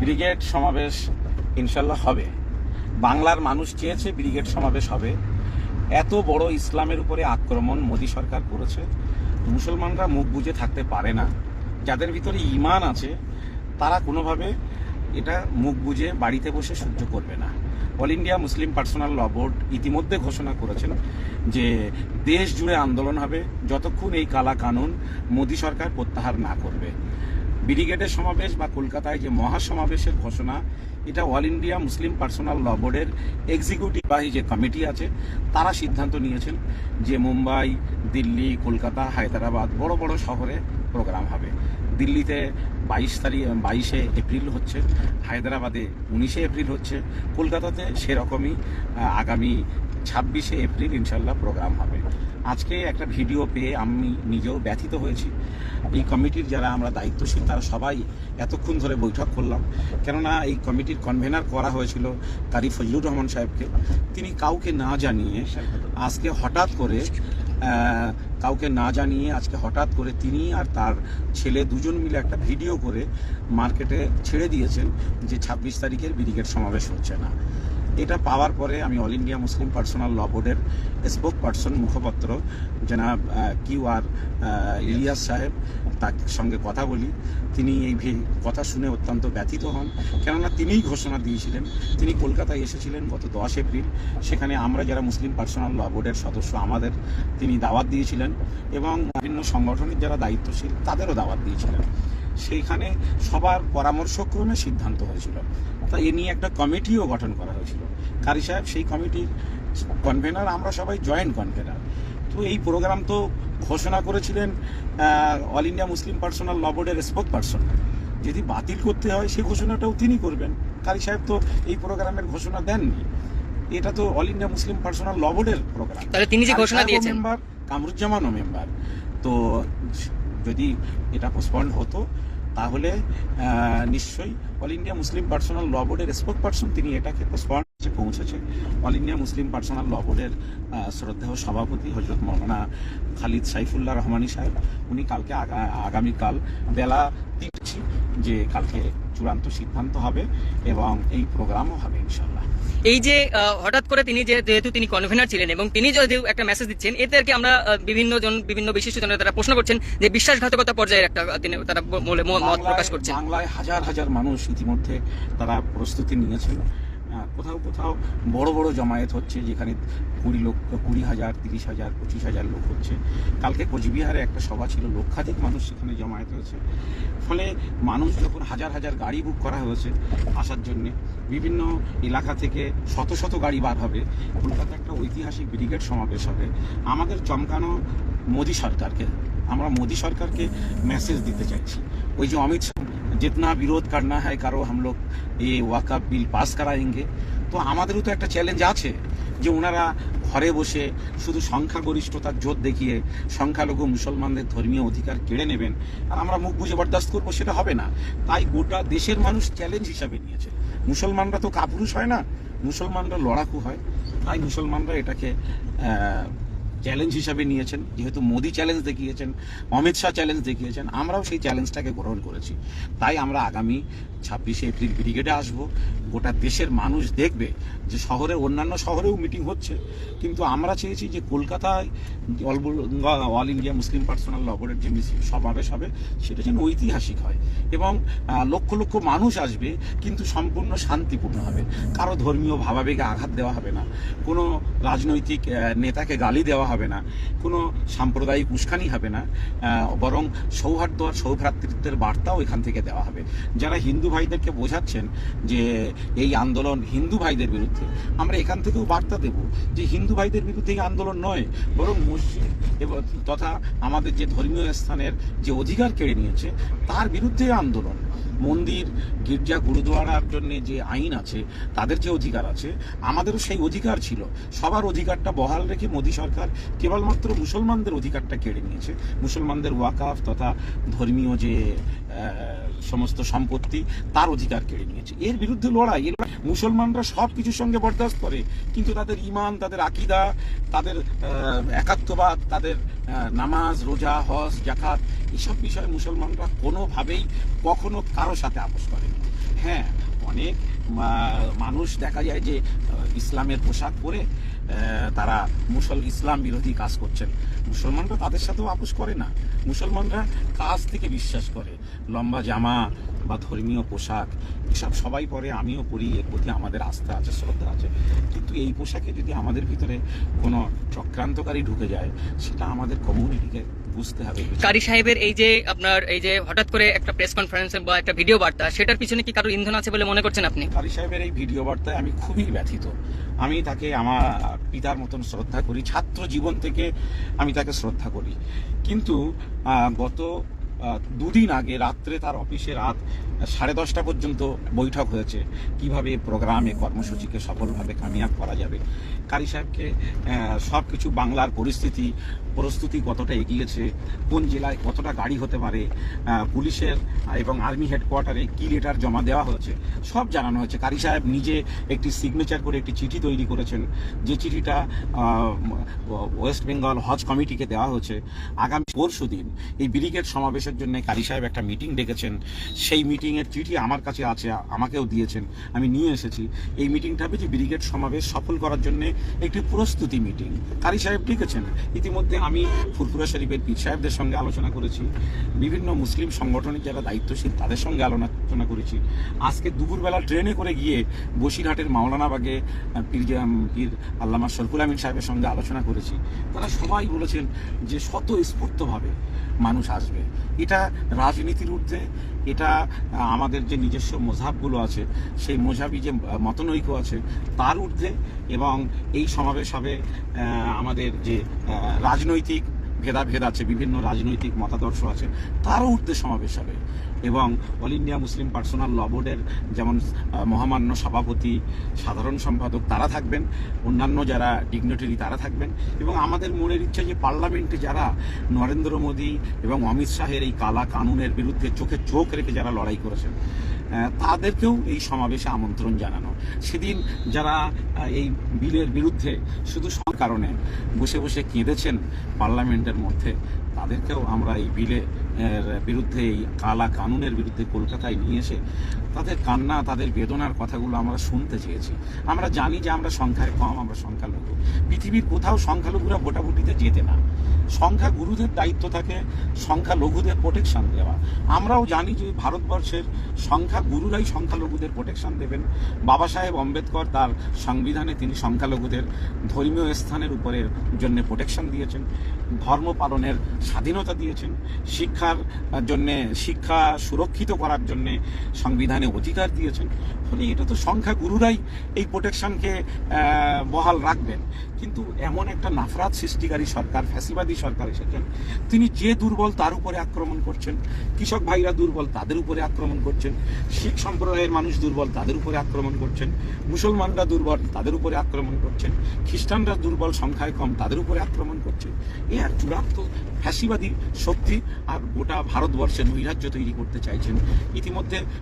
Brigade সমাবেশ ইনশাল্লাহ হবে। বাংলার মানুষ চেয়েছে ব্রিগেড সমাবেশ হবে। এত বড় ইসলামের উপরে আক্রমণ মোদী সরকার করেছে, মুসলমানরা মুখ বুজে থাকতে পারে না। যাদের ভিতরে ইমান আছে, তারা কোনোভাবে এটা মুখ বুজে বাড়িতে বসে সহ্য করবে না। All India Muslim personal law board ইতিমধ্যে ঘোষণা করেছেন যে দেশ জুড়ে আন্দোলন হবে, যতক্ষণ এই কালা কানুন মোদী সরকার প্রত্যাহার না করবে। ব্রিগেডের সমাবেশ বা কলকাতায় যে মহাসমাবেশের ঘোষণা, এটা all India Muslim personal law বোর্ডের এক্সিকিউটিভ বাহী যে কমিটি আছে, তারা সিদ্ধান্ত নিয়েছেন যে মুম্বাই, দিল্লি, কলকাতা, হায়দ্রাবাদ বড় বড় শহরে প্রোগ্রাম হবে। দিল্লিতে বাইশ তারিখ, বাইশে এপ্রিল হচ্ছে, হায়দ্রাবাদে উনিশে এপ্রিল হচ্ছে, কলকাতাতে সেরকমই আগামী ছাব্বিশে এপ্রিল ইনশাল্লাহ প্রোগ্রাম হবে। আজকে একটা ভিডিও পেয়ে আমি নিজেও ব্যথিত হয়েছি। এই কমিটির যারা আমরা দায়িত্বশীল, তারা সবাই এতক্ষণ ধরে বৈঠক করলাম। কেননা এই কমিটির কনভেনার করা হয়েছিল কারি ফজলুর রহমান সাহেবকে। তিনি কাউকে না জানিয়ে আজকে হঠাৎ করে কাউকে না জানিয়ে আজকে হঠাৎ করে তিনি আর তার ছেলে দুজন মিলে একটা ভিডিও করে মার্কেটে ছেড়ে দিয়েছেন যে ছাব্বিশ তারিখের ব্রিগেড সমাবেশ হচ্ছে না। এটা পাওয়ার পরে আমি all India Muslim personal law বোর্ডের স্পোক পার্সন মুখপাত্র জনাব কিউ আর ইলিয়াস সাহেব, তার সঙ্গে কথা বলি। তিনি এই কথা শুনে অত্যন্ত ব্যথিত হন। কেননা তিনিই ঘোষণা দিয়েছিলেন, তিনি কলকাতায় এসেছিলেন গত দশ এপ্রিল। সেখানে আমরা যারা মুসলিম পার্সোনাল ল বোর্ডের সদস্য, আমাদের তিনি দাওয়াত দিয়েছিলেন এবং বিভিন্ন সংগঠনের যারা দায়িত্বশীল, তাদেরও দাওয়াত দিয়েছিলেন। সেইখানে সবার পরামর্শক্রমে সিদ্ধান্ত হয়েছিল। তা এ নিয়ে একটা কমিটিও গঠন করা হয়েছিল। কারি সাহেব সেই কমিটির কনভেনার আমরা সবাই জয়েন্ট কনভেনার তো এই প্রোগ্রাম তো ঘোষণা করেছিলেন all India Muslim personal law বোর্ডের স্পোক পার্সন যদি বাতিল করতে হয় সেই ঘোষণাটাও তিনি করবেন। কারি সাহেব তো এই প্রোগ্রামের ঘোষণা দেননি। এটা তো all India Muslim personal law বোর্ডের প্রোগ্রাম তাহলে তিনি যে ঘোষণা দিয়েছেন। মেম্বার কামরুজ্জামানও মেম্বার তো যদি এটা পোস্টপন্ড হতো তাহলে নিশ্চয়ই all India Muslim personal law বোর্ডের স্পোক পার্সন তিনি এটাকে পোস্টপন্ড পৌঁছেছে। All India Muslim personal law বোর্ডের শ্রদ্ধেয় সভাপতি হজরত মৌলানা খালিদ সাইফুল্লাহ রহমানি সাহেব, উনি কালকে আগা- আগামীকাল বেলা দিচ্ছি যে কালকে চূড়ান্ত সিদ্ধান্ত হবে এবং এই প্রোগ্রামও হবে ইনশাল্লাহ এই যে হঠাৎ করে তিনি যেহেতু তিনি কনভেনার ছিলেন এবং তিনি যদি একটা মেসেজ দিচ্ছেন এতে আর কি আমরা বিভিন্ন জন বিভিন্ন বিশিষ্ট জনের তারা প্রশ্ন করছেন যে বিশ্বাসঘাতকতা পর্যায়ের একটা তিনি তারা মত প্রকাশ করছেন। বাংলায় হাজার হাজার মানুষ ইতিমধ্যে তারা প্রস্তুতি নিয়েছেন আহ, কোথাও কোথাও বড় বড় জমায়েত হচ্ছে, যেখানে কুড়ি লক্ষ কুড়ি হাজার, তিরিশ হাজার, পঁচিশ হাজার লোক হচ্ছে। কালকে কোচবিহারে একটা সভা ছিল, লক্ষাধিক মানুষ সেখানে জমায়েত হয়েছে। ফলে মানুষ যখন হাজার হাজার গাড়ি বুক করা হয়েছে আসার জন্যে, বিভিন্ন এলাকা থেকে শত শত গাড়ি বার হবে, কলকাতা একটা ঐতিহাসিক ব্রিগেড সমাবেশ হবে। আমাদের চমকানো মোদী সরকারকে, আমরা মোদী সরকারকে মেসেজ দিতে চাইছি। ওই যে অমিত শাহ जितना विरोध करना है करो, हम लोग ये ওয়াকআপ বিল পাস করায়েঙ্গে তো আমাদেরও তো একটা চ্যালেঞ্জ আছে যে ওনারা ঘরে বসে শুধু সংখ্যাগরিষ্ঠতার জোর দেখিয়ে সংখ্যালঘু মুসলমানদের ধর্মীয় অধিকার কেড়ে নেবেন আর আমরা মুখ বুঝে বরদাস্ত করব, সেটা হবে না। তাই গোটা দেশের মানুষ চ্যালেঞ্জ হিসাবে নিয়েছে। মুসলমানরা তো কাপুরুষ হয় না, মুসলমানরা লড়াকু হয়। তাই মুসলমানরা এটাকে চ্যালেঞ্জ হিসাবে নিয়েছেন, যেহেতু মোদি চ্যালেঞ্জ দেখিয়েছেন, অমিত শাহ চ্যালেঞ্জ দেখিয়েছেন, আমরাও সেই চ্যালেঞ্জটাকে গ্রহণ করেছি। তাই আমরা আগামী ছাব্বিশে এপ্রিল ব্রিগেডে আসব। গোটা দেশের মানুষ দেখবে যে শহরে, অন্যান্য শহরেও মিটিং হচ্ছে। কিন্তু আমরা চেয়েছি যে কলকাতায় all India Muslim personal law বোর্ডের যে সমাবেশ হবে, সেটা যেন ঐতিহাসিক হয়। এবং লক্ষ লক্ষ মানুষ আসবে, কিন্তু সম্পূর্ণ শান্তিপূর্ণ হবে। কারও ধর্মীয় ভাবাবেগে আঘাত দেওয়া হবে না। কোনো রাজনৈতিক নেতাকে গালি দেওয়া হবে না। কোনো সাম্প্রদায়িক উস্কানি হবে না বরং সৌহার্দ্য আর সৌভ্রাতৃত্বের বার্তাও এখান থেকে দেওয়া হবে। যারা হিন্দু ভাইদেরকে বোঝাচ্ছেন যে এই আন্দোলন হিন্দু ভাইদের বিরুদ্ধে, আমরা এখান থেকেও বার্তা দেব যে হিন্দু ভাইদের বিরুদ্ধে এই আন্দোলন নয়, বরং মসজিদ এবং তথা আমাদের যে ধর্মীয় স্থানের যে অধিকার কেড়ে নিয়েছে, তার বিরুদ্ধে আন্দোলন। মন্দির, গির্জা গুরুদুয়ারার জন্য যে আইন আছে, তাদের যে অধিকার আছে, আমাদেরও সেই অধিকার ছিল। সবার অধিকারটা বহাল রেখে মোদী সরকার কেবলমাত্র মুসলমানদের অধিকারটা কেড়ে নিয়েছে। মুসলমানদের ওয়াকাফ তথা ধর্মীয় যে সমস্ত সম্পত্তি, তার অধিকার কেড়ে নিয়েছে। এর বিরুদ্ধে লড়াই, এর মুসলমানরা সব কিছুর সঙ্গে বরদাস্ত করে, কিন্তু তাদের ইমান তাদের আকিদা, তাদের একাত্মবাদ, তাদের নামাজ, রোজা, হজ জাকাত এসব বিষয়ে মুসলমানরা কোনোভাবেই কখনো কারও সাথে আপোষ করেনি। হ্যাঁ অনেক মানুষ দেখা যায় যে ইসলামের পোশাক পরে তারা মুসল, ইসলাম বিরোধী কাজ করছেন। মুসলমানরা তাদের সাথেও আপোষ করে না। মুসলমানরা কাজ থেকে বিশ্বাস করে। লম্বা জামা বা ধর্মীয় পোশাক, এসব সবাই পরে, আমিও পরি, এর প্রতি আমাদের আস্থা আছে, শ্রদ্ধা আছে। এই পোশাকে যদি আমাদের ভিতরে কোনো চক্রান্তকারী ঢুকে যায় সেটা আমাদের কমিউনিটিকে বুঝতে হবে। কারি সাহেবের এই যে আপনার এই যে হঠাৎ করে একটা প্রেস কনফারেন্স বা একটা ভিডিও বার্তা সেটার পিছনে কি কারও ইন্ধন আছে বলে মনে করছেন আপনি? কারি সাহেবের এই ভিডিও বার্তায় আমি খুবই ব্যথিত। আমি তাকে আমার পিতার মতন শ্রদ্ধা করি ছাত্র জীবন থেকে আমি তাকে শ্রদ্ধা করি। কিন্তু গত দুদিন আগে, রাত্রে তার অফিসে রাত সাড়ে দশটা পর্যন্ত বৈঠক হয়েছে। কীভাবে প্রোগ্রামে কর্মসূচিকে সফলভাবে কামিয়াব করা যাবে? কারি সাহেবকে সব কিছু বাংলার পরিস্থিতি প্রস্তুতি কতটা এগিয়েছে, কোন জেলায় কতটা গাড়ি হতে পারে পুলিশের এবং আর্মি হেডকোয়ার্টারে কি লেটার জমা দেওয়া হয়েছে, সব জানানো হয়েছে। কারি সাহেব নিজে একটি সিগনেচার করে একটি চিঠি তৈরি করেছেন, যে চিঠিটা ওয়েস্ট বেঙ্গল হজ কমিটিকে দেওয়া হয়েছে। আগামী পরশু দিন এই ব্রিগেড সমাবেশের জন্য কারি সাহেব একটা মিটিং ডেকেছেন। সেই মিটিংয়ের চিঠি আমার কাছে আছে, আমাকেও দিয়েছেন, আমি নিয়ে এসেছি। এই মিটিংটা যে ব্রিগেড সমাবেশ সফল করার জন্য একটি প্রস্তুতি মিটিং কারি সাহেব ডেকেছেন, ইতিমধ্যে আমি ফুরফুরা শরীফের পীর সাহেবদের সঙ্গে আলোচনা করেছি। বিভিন্ন মুসলিম সংগঠনের যারা দায়িত্বশীল তাদের সঙ্গে আলোচনা করেছি। আজকে দুপুরবেলা ট্রেনে করে গিয়ে বসিরহাটের মাওলানাবাগে পীর পীর আল্লামা শরফুল আমিন সাহেবের সঙ্গে আলোচনা করেছি। তারা সবাই বলেছেন যে স্বতঃস্ফূর্তভাবে মানুষ আসবে। এটা রাজনীতির ঊর্ধ্বে এটা আমাদের যে নিজস্ব মোঝাবগুলো আছে সেই মোঝাবি যে মতনৈক্য আছে তার ঊর্ধ্বে এবং এই সমাবেশ হবে আমাদের যে আহ, রাজনৈতিক ভেদাভেদ আছে, বিভিন্ন রাজনৈতিক মতাদর্শ আছে তারও ঊর্ধ্বে সমাবেশ হবে। এবং all India Muslim personal law বোর্ডের যেমন মহামান্য সভাপতি, সাধারণ সম্পাদক তারা থাকবেন, অন্যান্য যারা ডিগনিটারি তারা থাকবেন, এবং আমাদের মনের ইচ্ছা যে পার্লামেন্টে যারা নরেন্দ্র মোদী এবং অমিত শাহের এই কালা কানুনের বিরুদ্ধে চোখে চোখ রেখে যারা লড়াই করেছেন তাদেরকেও এই সমাবেশে আমন্ত্রণ জানানো। সেদিন যারা এই বিলের বিরুদ্ধে শুধু কারণে বসে বসে কেঁদেছেন পার্লামেন্টের মধ্যে, তাদেরকেও আমরা এই বিলে বিরুদ্ধে এই কালা কানুনের বিরুদ্ধে কলকাতায় নিয়ে এসে তাদের কান্না, তাদের বেদনার কথাগুলো আমরা শুনতে চেয়েছি। আমরা জানি যে আমরা সংখ্যায় কম, আমরা সংখ্যালঘু। পৃথিবীর কোথাও সংখ্যালঘুরা ভোটাভুটিতে যেতে না। সংখ্যা গুরুদের দায়িত্ব থাকে, সংখ্যালঘুদের প্রোটেকশন দেওয়া। আমরাও জানি যে ভারতবর্ষের সংখ্যা গুরুরাই সংখ্যালঘুদের প্রোটেকশন দেবেন। বাবা সাহেব আম্বেদকর তার সংবিধানে তিনি সংখ্যালঘুদের ধর্মীয় স্থানের উপরের জন্য প্রোটেকশন দিয়েছেন। ধর্ম পালনের স্বাধীনতা দিয়েছেন। শিক্ষার জন্য শিক্ষা সুরক্ষিত করার জন্য সংবিধানে অধিকার দিয়েছেন। ফলে এটা তো সংখ্যা গুরুরাই এই প্রোটেকশনকে বহাল রাখবেন। কিন্তু এমন একটা নাফরাত সৃষ্টিকারী সরকার, ফ্যাসিবাদী সরকার এসেছেন। তিনি যে দুর্বল তার উপরে আক্রমণ করছেন। কৃষক ভাইরা দুর্বল তাদের উপরে আক্রমণ করছেন। শিখ সম্প্রদায়ের মানুষ দুর্বল তাদের উপরে আক্রমণ করছেন। মুসলমানরা দুর্বল তাদের উপরে আক্রমণ করছেন। খ্রিস্টানরা দুর্বল সংখ্যায় কম তাদের উপরে আক্রমণ করছে এ এক চূড়ান্ত ফ্যাসিবাদী শক্তি আর গোটা ভারতবর্ষের নৈরাজ্য তৈরি করতে চাইছেন। ইতিমধ্যে